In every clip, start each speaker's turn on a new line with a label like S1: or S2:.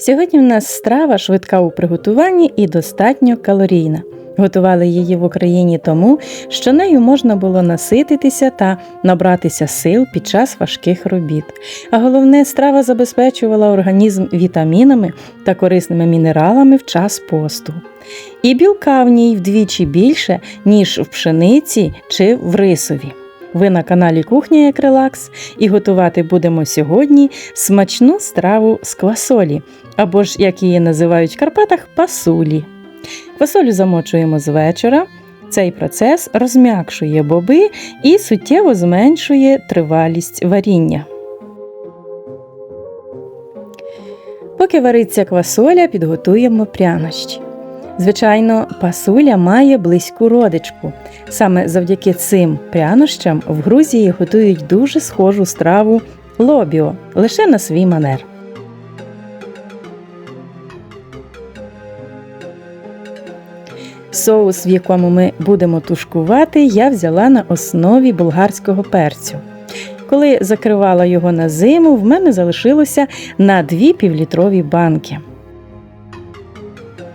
S1: Сьогодні в нас страва швидка у приготуванні і достатньо калорійна. Готували її в Україні тому, що нею можна було насититися та набратися сил під час важких робіт. А головне, страва забезпечувала організм вітамінами та корисними мінералами в час посту. І білка в ній вдвічі більше, ніж в пшениці чи в рисові. Ви на каналі Кухня як Релакс і готувати будемо сьогодні смачну страву з квасолі, або ж, як її називають в Карпатах, пасулі. Квасолю замочуємо з вечора. Цей процес розм'якшує боби і суттєво зменшує тривалість варіння. Поки вариться квасоля, підготуємо прянощі. Звичайно, пасуля має близьку родичку. Саме завдяки цим прянощам в Грузії готують дуже схожу страву лобіо лише на свій манер. Соус, в якому ми будемо тушкувати, я взяла на основі болгарського перцю. Коли закривала його на зиму, в мене залишилося на дві півлітрові банки.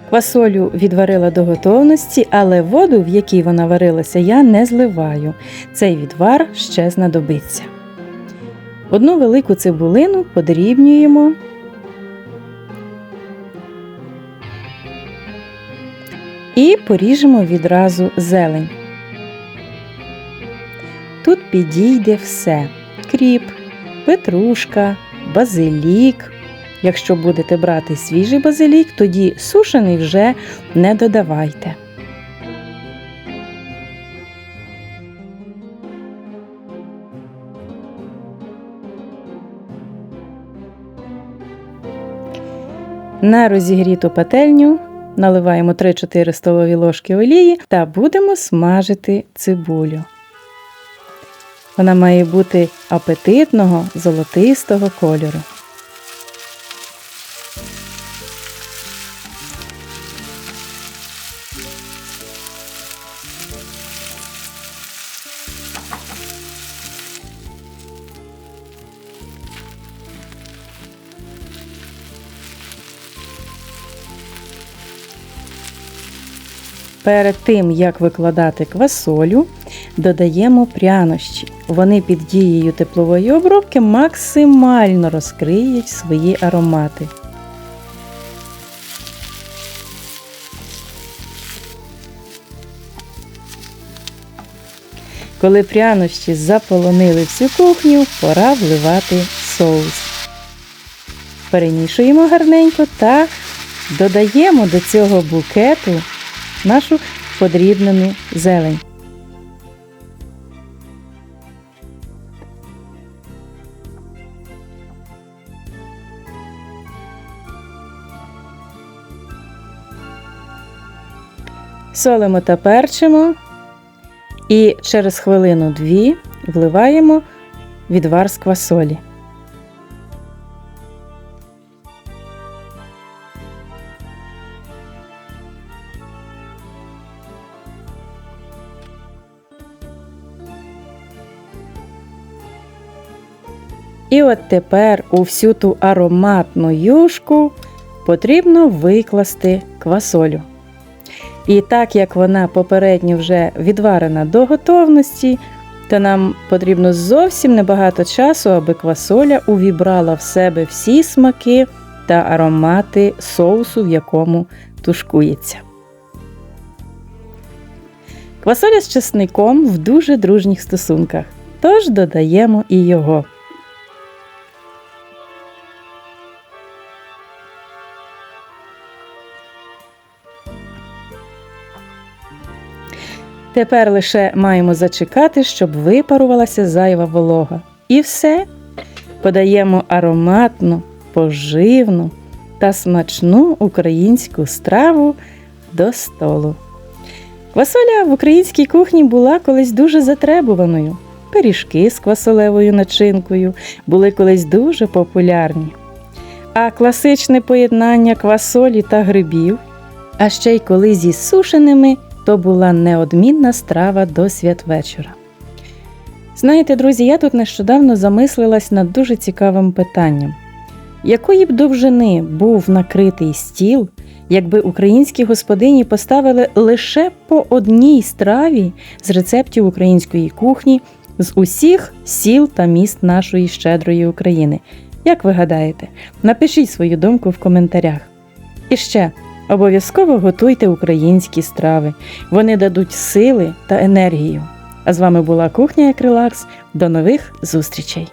S1: Квасолю відварила до готовності, але воду, в якій вона варилася, я не зливаю. Цей відвар ще знадобиться. Одну велику цибулину подрібнюємо. І поріжемо відразу зелень. Тут підійде все: кріп, петрушка, базилік. Якщо будете брати свіжий базилік, тоді сушений вже не додавайте. На розігріту пательню наливаємо 3-4 столові ложки олії та будемо смажити цибулю. Вона має бути апетитного золотистого кольору. Перед тим, як викладати квасолю, додаємо прянощі. Вони під дією теплової обробки максимально розкриють свої аромати. Коли прянощі заполонили всю кухню, пора вливати соус. Перемішуємо гарненько та додаємо до цього букету нашу подрібнену зелень. Солимо та перчимо і через хвилину-дві вливаємо відвар з квасолі. І от тепер у всю ту ароматну юшку потрібно викласти квасолю. І так як вона попередньо вже відварена до готовності, то нам потрібно зовсім небагато часу, аби квасоля увібрала в себе всі смаки та аромати соусу, в якому тушкується. Квасоля з чесником в дуже дружніх стосунках, тож додаємо і його. Тепер лише маємо зачекати, щоб випарувалася зайва волога. І все подаємо ароматну, поживну та смачну українську страву до столу. Квасоля в українській кухні була колись дуже затребуваною. Пиріжки з квасолевою начинкою були колись дуже популярні. А класичне поєднання квасолі та грибів, а ще й коли зі сушеними то була неодмінна страва до святвечора. Знаєте, друзі, я тут нещодавно замислилась над дуже цікавим питанням. Якої б довжини був накритий стіл, якби українські господині поставили лише по одній страві з рецептів української кухні з усіх сіл та міст нашої щедрої України? Як ви гадаєте? Напишіть свою думку в коментарях. І ще обов'язково готуйте українські страви. Вони дадуть сили та енергію. А з вами була кухня як релакс. До нових зустрічей!